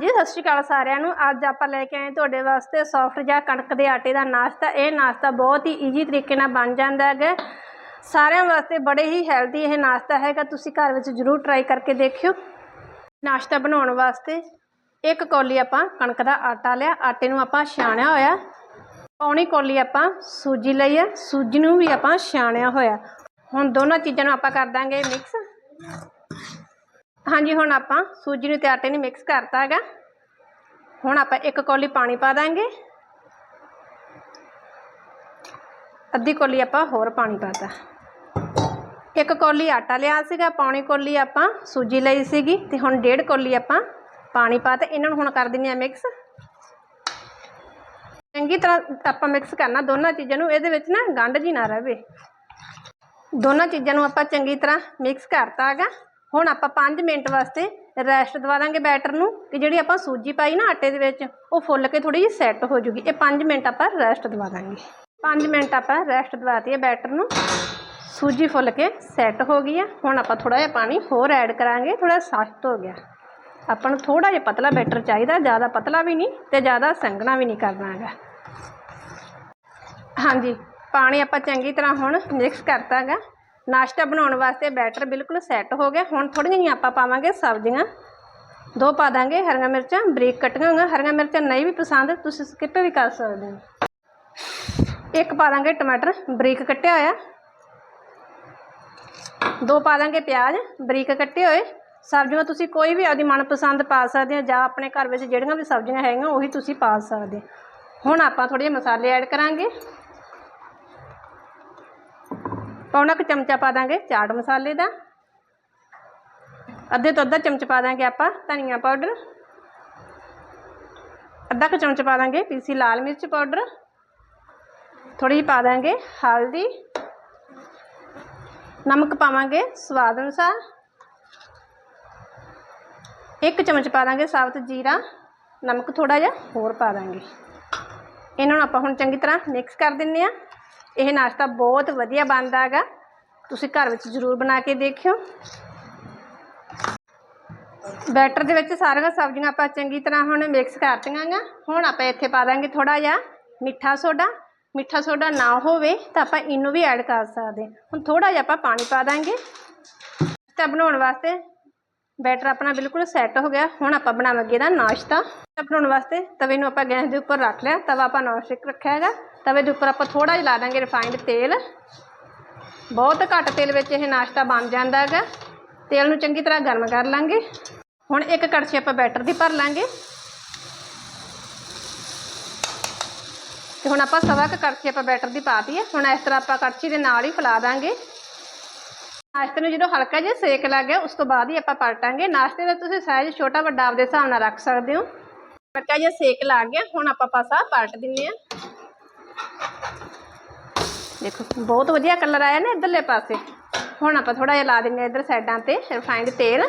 ਹਾਂਜੀ, ਸਤਿ ਸ਼੍ਰੀ ਅਕਾਲ ਸਾਰਿਆਂ ਨੂੰ। ਅੱਜ ਆਪਾਂ ਲੈ ਕੇ ਆਏ ਤੁਹਾਡੇ ਵਾਸਤੇ ਸੌਫਟ ਜਾਂ ਕਣਕ ਦੇ ਆਟੇ ਦਾ ਨਾਸ਼ਤਾ। ਇਹ ਨਾਸ਼ਤਾ ਬਹੁਤ ਹੀ ਈਜ਼ੀ ਤਰੀਕੇ ਨਾਲ ਬਣ ਜਾਂਦਾ ਹੈਗਾ। ਸਾਰਿਆਂ ਵਾਸਤੇ ਬੜੇ ਹੀ ਹੈਲਦੀ ਇਹ ਨਾਸ਼ਤਾ ਹੈਗਾ। ਤੁਸੀਂ ਘਰ ਵਿੱਚ ਜ਼ਰੂਰ ਟਰਾਈ ਕਰਕੇ ਦੇਖਿਓ। ਨਾਸ਼ਤਾ ਬਣਾਉਣ ਵਾਸਤੇ ਇੱਕ ਕੌਲੀ ਆਪਾਂ ਕਣਕ ਦਾ ਆਟਾ ਲਿਆ। ਆਟੇ ਨੂੰ ਆਪਾਂ ਛਾਣਿਆ ਹੋਇਆ। ਪੌਣੀ ਕੌਲੀ ਆਪਾਂ ਸੂਜੀ ਲਈ ਹੈ ਸੂਜੀ ਨੂੰ ਵੀ ਆਪਾਂ ਛਾਣਿਆ ਹੋਇਆ। ਹੁਣ ਦੋਨਾਂ ਚੀਜ਼ਾਂ ਨੂੰ ਆਪਾਂ ਕਰ ਦਾਂਗੇ ਮਿਕਸ ਹਾਂਜੀ, ਹੁਣ ਆਪਾਂ ਸੂਜੀ ਨੂੰ ਤੇ ਆਟੇ ਨੂੰ ਮਿਕਸ ਕਰਤਾ ਹੈਗਾ। ਹੁਣ ਆਪਾਂ ਇੱਕ ਕੌਲੀ ਪਾਣੀ ਪਾ ਦਾਂਗੇ। ਅੱਧੀ ਕੌਲੀ ਆਪਾਂ ਹੋਰ ਪਾਣੀ ਪਾਤਾ ਇੱਕ ਕੌਲੀ ਆਟਾ ਲਿਆ ਸੀਗਾ, ਪੌਣੀ ਕੌਲੀ ਆਪਾਂ ਸੂਜੀ ਲਈ ਸੀਗੀ ਤੇ ਹੁਣ ਡੇਢ ਕੌਲੀ ਆਪਾਂ ਪਾਣੀ ਪਾਤਾ ਇਹਨਾਂ ਨੂੰ ਹੁਣ ਕਰ ਦਿੰਦੇ ਆ ਮਿਕਸ ਚੰਗੀ ਤਰ੍ਹਾਂ ਆਪਾਂ ਮਿਕਸ ਕਰਨਾ ਦੋਨਾਂ ਚੀਜ਼ਾਂ ਨੂੰ, ਇਹਦੇ ਵਿੱਚ ਨਾ ਗੰਢ ਜੀ ਨਾ ਰਹੇ ਦੋਨਾਂ ਚੀਜ਼ਾਂ ਨੂੰ ਆਪਾਂ ਚੰਗੀ ਤਰ੍ਹਾਂ ਮਿਕਸ ਕਰਤਾ ਹੈਗਾ। ਹੁਣ ਆਪਾਂ 5 ਮਿੰਟ ਵਾਸਤੇ ਰੈਸਟ ਦਵਾ ਦਾਂਗੇ ਬੈਟਰ ਨੂੰ, ਕਿ ਜਿਹੜੀ ਆਪਾਂ ਸੂਜੀ ਪਾਈ ਨਾ ਆਟੇ ਦੇ ਵਿੱਚ, ਉਹ ਫੁੱਲ ਕੇ ਥੋੜੀ ਜਿਹੀ ਸੈੱਟ ਹੋ ਜੂਗੀ। ਇਹ 5 ਮਿੰਟ ਆਪਾਂ ਰੈਸਟ ਦਵਾ ਦਾਂਗੇ। 5 ਮਿੰਟ ਆਪਾਂ ਰੈਸਟ ਦਵਾਤੀ ਹੈ ਬੈਟਰ ਨੂੰ। ਸੂਜੀ ਫੁੱਲ ਕੇ ਸੈੱਟ ਹੋ ਗਈ ਆ ਹੁਣ ਆਪਾਂ ਥੋੜਾ ਜਿਹਾ ਪਾਣੀ ਹੋਰ ਐਡ ਕਰਾਂਗੇ ਥੋੜਾ ਸਖਤ ਹੋ ਗਿਆ। ਆਪਾਂ ਨੂੰ ਥੋੜਾ ਜਿਹਾ ਪਤਲਾ ਬੈਟਰ ਚਾਹੀਦਾ, ਜ਼ਿਆਦਾ ਪਤਲਾ ਵੀ ਨਹੀਂ ਤੇ ਜ਼ਿਆਦਾ ਸੰਘਣਾ ਵੀ ਨਹੀਂ ਕਰਨਾ ਹੈਗਾ। ਹਾਂਜੀ, ਪਾਣੀ ਆਪਾਂ ਚੰਗੀ ਤਰ੍ਹਾਂ ਹੁਣ ਮਿਕਸ ਕਰਤਾ ਹੈਗਾ। ਨਾਸ਼ਤਾ ਬਣਾਉਣ ਵਾਸਤੇ ਬੈਟਰ ਬਿਲਕੁਲ ਸੈੱਟ ਹੋ ਗਿਆ। ਹੁਣ ਥੋੜ੍ਹੀਆਂ ਜਿਹੀਆਂ ਆਪਾਂ ਪਾਵਾਂਗੇ ਸਬਜ਼ੀਆਂ। ਦੋ ਪਾ ਦਾਂਗੇ ਹਰੀਆਂ ਮਿਰਚਾਂ, ਬਰੀਕ ਕੱਟੀਆਂ ਹੋਈਆਂ। ਹਰੀਆਂ ਮਿਰਚਾਂ ਨਹੀਂ ਵੀ ਪਸੰਦ, ਤੁਸੀਂ ਸਕਿਪ ਵੀ ਕਰ ਸਕਦੇ ਹੋ। ਇੱਕ ਪਾ ਦਾਂਗੇ ਟਮਾਟਰ, ਬਰੀਕ ਕੱਟਿਆ ਹੋਇਆ। ਦੋ ਪਾ ਦਾਂਗੇ ਪਿਆਜ਼, ਬਰੀਕ ਕੱਟੇ ਹੋਏ। ਸਬਜ਼ੀਆਂ ਤੁਸੀਂ ਕੋਈ ਵੀ ਆਪਦੀ ਮਨਪਸੰਦ ਪਾ ਸਕਦੇ ਹੋ, ਜਾਂ ਆਪਣੇ ਘਰ ਵਿੱਚ ਜਿਹੜੀਆਂ ਵੀ ਸਬਜ਼ੀਆਂ ਹੈਗੀਆਂ, ਉਹੀ ਤੁਸੀਂ ਪਾ ਸਕਦੇ ਹੁਣ ਆਪਾਂ ਥੋੜ੍ਹੇ ਜਿਹੇ ਮਸਾਲੇ ਐਡ ਕਰਾਂਗੇ। ਪੌਣਾ ਕੁ ਚਮਚਾ ਪਾ ਦਾਂਗੇ ਚਾਟ ਮਸਾਲੇ ਦਾ। ਅੱਧੇ ਤੋਂ ਅੱਧਾ ਚਮਚ ਪਾ ਦਾਂਗੇ ਆਪਾਂ ਧਨੀਆ ਪਾਊਡਰ। ਅੱਧਾ ਕੁ ਚਮਚ ਪਾ ਦਾਂਗੇ ਪੀਸੀ ਲਾਲ ਮਿਰਚ ਪਾਊਡਰ। ਥੋੜੀ ਜਿਹੀ ਪਾ ਦਾਂਗੇ ਹਲਦੀ। ਨਮਕ ਪਾਵਾਂਗੇ ਸਵਾਦ ਅਨੁਸਾਰ। ਇੱਕ ਚਮਚ ਪਾ ਦਾਂਗੇ ਸਾਬਤ ਜੀਰਾ, ਨਮਕ ਥੋੜਾ ਜਿਹਾ ਹੋਰ ਪਾ ਦਾਂਗੇ। ਇਹਨਾਂ ਨੂੰ ਆਪਾਂ ਹੁਣ ਚੰਗੀ ਤਰ੍ਹਾਂ ਮਿਕਸ ਕਰ ਦਿੰਨੇ ਆ। ਇਹ ਨਾਸ਼ਤਾ ਬਹੁਤ ਵਧੀਆ ਬਣਦਾ ਹੈਗਾ। ਤੁਸੀਂ ਘਰ ਵਿੱਚ ਜ਼ਰੂਰ ਬਣਾ ਕੇ ਦੇਖਿਓ। ਬੈਟਰ ਦੇ ਵਿੱਚ ਸਾਰੀਆਂ ਸਬਜ਼ੀਆਂ ਆਪਾਂ ਚੰਗੀ ਤਰ੍ਹਾਂ ਹੁਣ ਮਿਕਸ ਕਰਤੀਆਂ ਗਾ ਹੁਣ ਆਪਾਂ ਇੱਥੇ ਪਾ ਦਾਂਗੇ ਥੋੜਾ ਜਿਹਾ ਮਿੱਠਾ ਸੋਡਾ। ਮਿੱਠਾ ਸੋਡਾ ਨਾ ਹੋਵੇ ਤਾਂ ਆਪਾਂ ਇਹਨੂੰ ਵੀ ਐਡ ਕਰ ਸਕਦੇ ਹਾਂ। ਹੁਣ ਥੋੜਾ ਜਿਹਾ ਆਪਾਂ ਪਾਣੀ ਪਾ ਦਾਂਗੇ। ਤਾਂ ਬਣਾਉਣ ਵਾਸਤੇ ਬੈਟਰ ਆਪਣਾ ਬਿਲਕੁਲ ਸੈੱਟ ਹੋ ਗਿਆ। ਹੁਣ ਆਪਾਂ ਬਣਾਵਾਂਗੇ ਇਹਦਾ ਨਾਸ਼ਤਾ। ਬਣਾਉਣ ਵਾਸਤੇ ਤਵੇ ਨੂੰ ਆਪਾਂ ਗੈਸ ਦੇ ਉੱਪਰ ਰੱਖ ਲਿਆ। ਤਵਾ ਆਪਾਂ ਨੌਨ ਸਟਿਕ ਰੱਖਿਆ ਹੈਗਾ। ਤਵੇ ਦੇ ਉੱਪਰ ਆਪਾਂ ਥੋੜਾ ਜਿਹਾ ਲਾ ਦਾਂਗੇ ਰਿਫਾਈਨਡ ਤੇਲ। ਬਹੁਤ ਘੱਟ ਤੇਲ ਵਿੱਚ ਇਹ ਨਾਸ਼ਤਾ ਬਣ ਜਾਂਦਾ ਹੈਗਾ। ਤੇਲ ਨੂੰ ਚੰਗੀ ਤਰ੍ਹਾਂ ਗਰਮ ਕਰ ਲਾਂਗੇ। ਹੁਣ ਇੱਕ ਕੜਛੀ ਆਪਾਂ ਬੈਟਰ ਦੀ ਭਰ ਲਾਂਗੇ। ਤੇ ਹੁਣ ਆਪਾਂ ਸਵਾ ਕੁ ਕੜਛੀ ਆਪਾਂ ਬੈਟਰ ਦੀ ਪਾ ਹੈ। ਹੁਣ ਇਸ ਤਰ੍ਹਾਂ ਆਪਾਂ ਕੜਛੀ ਦੇ ਨਾਲ ਹੀ ਫਲਾ ਦਾਂਗੇ। ਨਾਸ਼ਤੇ ਨੂੰ ਜਦੋਂ ਹਲਕਾ ਜਿਹਾ ਸੇਕ ਲੱਗ ਗਿਆ, ਉਸ ਤੋਂ ਬਾਅਦ ਹੀ ਆਪਾਂ ਪਲਟਾਂਗੇ। ਨਾਸ਼ਤੇ ਦਾ ਤੁਸੀਂ ਸਾਈਜ਼ ਛੋਟਾ ਵੱਡਾ ਆਪਦੇ ਹਿਸਾਬ ਨਾਲ ਰੱਖ ਸਕਦੇ ਹੋ। ਹਲਕਾ ਜਿਹਾ ਸੇਕ ਲੱਗ ਗਿਆ। ਹੁਣ ਆਪਾਂ ਪਾਸਾ ਪਲਟ ਦਿੰਨੇ ਆ ਦੇਖੋ, ਬਹੁਤ ਵਧੀਆ ਕਲਰ ਆਇਆ ਨਾ ਇਧਰਲੇ ਪਾਸੇ। ਹੁਣ ਆਪਾਂ ਥੋੜਾ ਜਿਹਾ ਲਾ ਦਿੰਨੇ ਇਧਰ ਸਾਈਡਾਂ ਤੇ ਰਿਫਾਈਨਡ ਤੇਲ।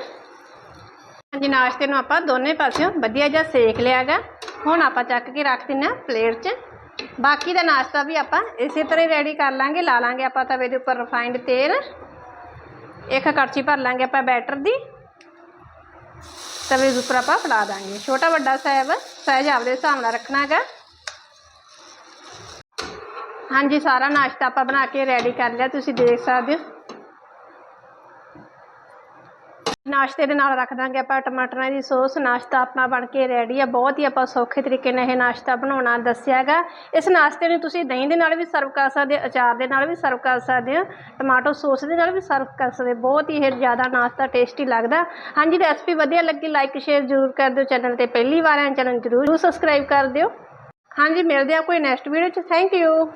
ਹਾਂਜੀ, ਨਾਸ਼ਤੇ ਨੂੰ ਆਪਾਂ ਦੋਨੇ ਪਾਸਿਓਂ ਵਧੀਆ ਜਿਹਾ ਸੇਕ ਲਿਆਗਾ। ਹੁਣ ਆਪਾਂ ਚੱਕ ਕੇ ਰੱਖ ਦਿੰਨੇ ਆ ਪਲੇਟ 'ਚ। ਬਾਕੀ ਦਾ ਨਾਸ਼ਤਾ ਵੀ ਆਪਾਂ ਇਸੇ ਤਰ੍ਹਾਂ ਹੀ ਰੈਡੀ ਕਰ ਲਾਂਗੇ। ਲਾ ਲਾਂਗੇ ਆਪਾਂ ਤਵੇ ਦੇ ਉੱਪਰ ਰਿਫਾਈਨਡ ਤੇਲ। ਇੱਕ ਕੜਛੀ ਭਰ ਲਾਂਗੇ ਆਪਾਂ ਬੈਟਰ ਦੀ। ਤਵੇ ਦੇ ਉੱਪਰ ਆਪਾਂ ਫੜਾ ਦਾਂਗੇ। ਛੋਟਾ ਵੱਡਾ ਸਾਈਜ਼ ਸਾਈਜ਼ ਆਪਦੇ ਹਿਸਾਬ ਨਾਲ ਰੱਖਣਾ ਹੈਗਾ ਹਾਂਜੀ, ਸਾਰਾ ਨਾਸ਼ਤਾ ਆਪਾਂ ਬਣਾ ਕੇ ਰੈਡੀ ਕਰ ਲਿਆ, ਤੁਸੀਂ ਦੇਖ ਸਕਦੇ ਹੋ। ਨਾਸ਼ਤੇ ਦੇ ਨਾਲ ਰੱਖ ਦਾਂਗੇ ਆਪਾਂ ਟਮਾਟਰਾਂ ਦੀ ਸੌਸ, ਨਾਸ਼ਤਾ ਆਪਣਾ ਬਣ ਕੇ ਰੈਡੀ ਆ, ਬਹੁਤ ਹੀ ਆਪਾਂ ਸੌਖੇ ਤਰੀਕੇ ਨਾਲ ਇਹ ਨਾਸ਼ਤਾ ਬਣਾਉਣਾ ਦੱਸਿਆ ਹੈਗਾ। ਇਸ ਨਾਸ਼ਤੇ ਨੂੰ ਤੁਸੀਂ ਦਹੀਂ ਦੇ ਨਾਲ ਵੀ ਸਰਵ ਕਰ ਸਕਦੇ ਹੋ, ਅਚਾਰ ਦੇ ਨਾਲ ਵੀ ਸਰਵ ਕਰ ਸਕਦੇ ਹੋ, ਟਮਾਟੋ ਸੌਸ ਦੇ ਨਾਲ ਵੀ ਸਰਵ ਕਰ ਸਕਦੇ ਬਹੁਤ ਹੀ ਇਹ ਜ਼ਿਆਦਾ ਨਾਸ਼ਤਾ ਟੇਸਟੀ ਲੱਗਦਾ। ਹਾਂਜੀ ਰੈਸਪੀ ਵਧੀਆ ਲੱਗੀ ਲਾਈਕ ਸ਼ੇਅਰ ਜ਼ਰੂਰ ਕਰ ਦਿਓ ਚੈਨਲ ਤੇ ਪਹਿਲੀ ਵਾਰ ਆਏ ਚੈਨਲ ਜ਼ਰੂਰ ਸਬਸਕ੍ਰਾਈਬ ਕਰ ਦਿਓ। ਹਾਂਜੀ, ਮਿਲਦੇ ਆ ਕੋਈ ਨੈਕਸਟ ਵੀਡੀਓ 'ਚ ਥੈਂਕ ਯੂ